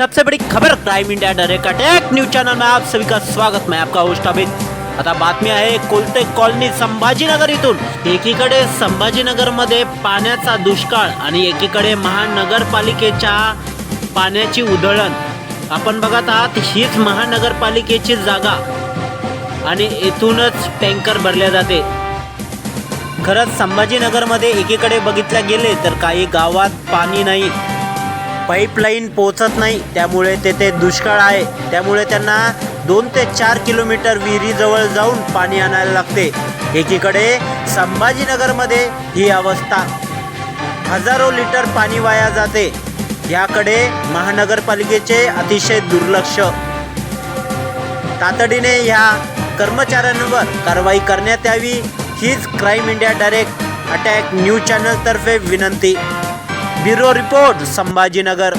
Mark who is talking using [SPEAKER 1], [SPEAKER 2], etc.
[SPEAKER 1] सबसे बड़ी खबर crime India direct attack news channel में आप सभी का स्वागत। मैं आपका होस्ट अमित। आता बातमी आहे कोलते कॉलनी संभाजीनगर इथून। एकीकडे संभाजीनगरमध्ये पाण्याचा दुष्काळ आणि एकीकडे महानगरपालिकेच्या पाण्याची उधळण. आपण बघत आहात हीच महानगरपालिकेची जागा आणि येथूनच टँकर भरले जाते. खरंच संभाजीनगरमध्ये एकीकडे बघितल्या गेले तर काही गावात पाणी नाही. पाईपलाईन पोचत नाही. त्यामुळे तेथे दुष्काळ आहे. त्यामुळे त्यांना दोन ते चार किलोमीटर विहिरीजवळ जाऊन पाणी आणायला लागते. एकीकडे संभाजीनगरमध्ये ही अवस्था. हजारो लिटर पाणी वाया जाते. याकडे महानगरपालिकेचे अतिशय दुर्लक्ष. तातडीने ह्या कर्मचाऱ्यांवर कारवाई करण्यात यावी. हीच crime India direct attack news चॅनलतर्फे विनंती. Bureau report સંભાજીનગર